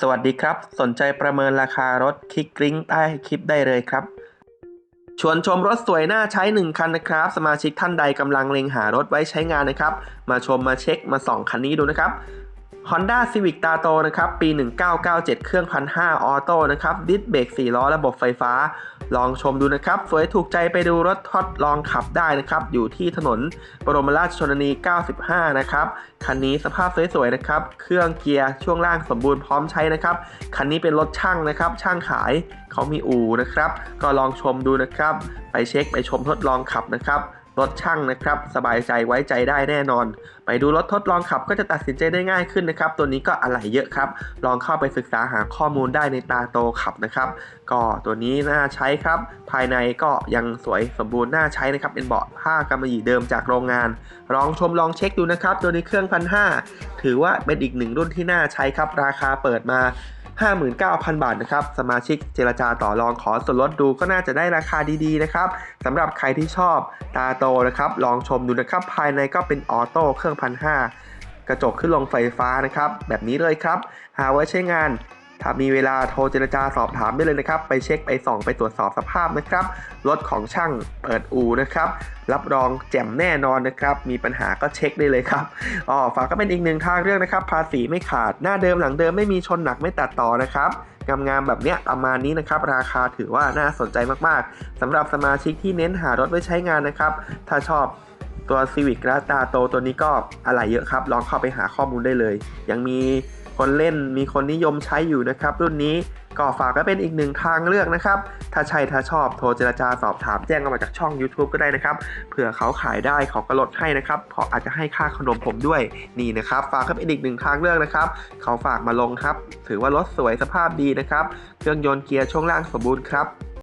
สวัสดีครับ สนใจประเมินราคารถคลิกลิงก์ใต้คลิปได้เลยครับ ชวนชมรถสวยน่าใช้ 1 คันนะครับ สมาชิกท่านใดกำลังเล็งหารถไว้ใช้งานนะครับ มาชมมาเช็คมาส่องคันนี้ดูนะครับ Honda Civic t a t o นะครับปี 1997 เครื่อง 1,500 ออโต้นะครับดิสเบรก4ล้อระบบไฟฟ้า ลองชมดูนะครับ สวยถูกใจไปดูรถทดลองขับได้นะครับ อยู่ที่ถนนบรมราชชนนี 95 นะครับ คันนี้สภาพสวยๆนะครับ เครื่องเกียร์ช่วงล่างสมบูรณ์พร้อมใช้นะครับ คันนี้เป็นรถช่างนะครับ ช่างขายเขามีอู่นะครับ ก็ลองชมดูนะครับ ไปเช็คไปชมทดลองขับนะครับ รถช่างนะครับ สบายใจไว้ใจได้แน่นอน ไปดูรถทดลองขับก็จะตัดสินใจได้ง่ายขึ้นนะครับ ตัวนี้ก็อะไหล่เยอะครับ ลองเข้าไปศึกษาหาข้อมูลได้ในตาโตขับนะครับ ก็ตัวนี้น่าใช้ครับ ภายในก็ยังสวยสมบูรณ์น่าใช้นะครับ เป็นเบาะผ้ากำมะหยี่เดิมจากโรงงาน ลองชมลองเช็คดูนะครับ ตัวนี้เครื่องพันห้าถือว่าเป็นอีกหนึ่งรุ่นที่น่าใช้ครับ ราคาเปิดมา 59,000 บาทนะครับ สมาชิกเจรจาต่อรองขอส่วนลดดูก็น่าจะได้ราคาดีๆนะครับสำหรับใครที่ชอบตาโตนะครับ ลองชมดูนะครับ ภายในก็เป็นออโต้เครื่องพันห้ากระจกขึ้นลงไฟฟ้านะครับ แบบนี้เลยครับ หาไว้ใช้งาน ถ้ามีเวลาโทรเจรจาสอบถามได้เลยนะครับ ไปเช็คไปส่องไปตรวจสอบสภาพนะครับ รถของช่างเปิดอู่นะครับ รับรองแจ่มแน่นอนนะครับ มีปัญหาก็เช็คได้เลยครับอ๋อฝากก็เป็นอีกหนึ่งทางเรื่องนะครับ ภาษีไม่ขาดหน้าเดิมหลังเดิมไม่มีชนหนักไม่ตัดต่อนะครับงามๆแบบเนี้ยประมาณนี้นะครับ ราคาถือว่าน่าสนใจมากๆสำหรับสมาชิกที่เน้นหารถไว้ใช้งานนะครับ ถ้าชอบตัว Civic และตาโตตัวนี้ก็อะไรเยอะครับ ลองเข้าไปหาข้อมูลได้เลย ยังมี คนเล่นมีคนนิยมใช้อยู่นะครับ รุ่นนี้ก็ฝากก็เป็นอีกหนึ่งทางเลือกนะครับ ถ้าใช่ถ้าชอบโทรเจรจาสอบถามแจ้งเข้ามาจากช่อง YouTube ก็ได้นะครับเผื่อเขาขายได้เขาก็ลดให้นะครับเพราะอาจจะให้ค่าขนมผมด้วยนี่นะครับ ฝากก็เป็นอีกหนึ่งทางเลือกนะครับ เขาฝากมาลงครับ ถือว่ารถสวยสภาพดีนะครับ เครื่องยนต์เกียร์ช่วงล่างสมบูรณ์ครับ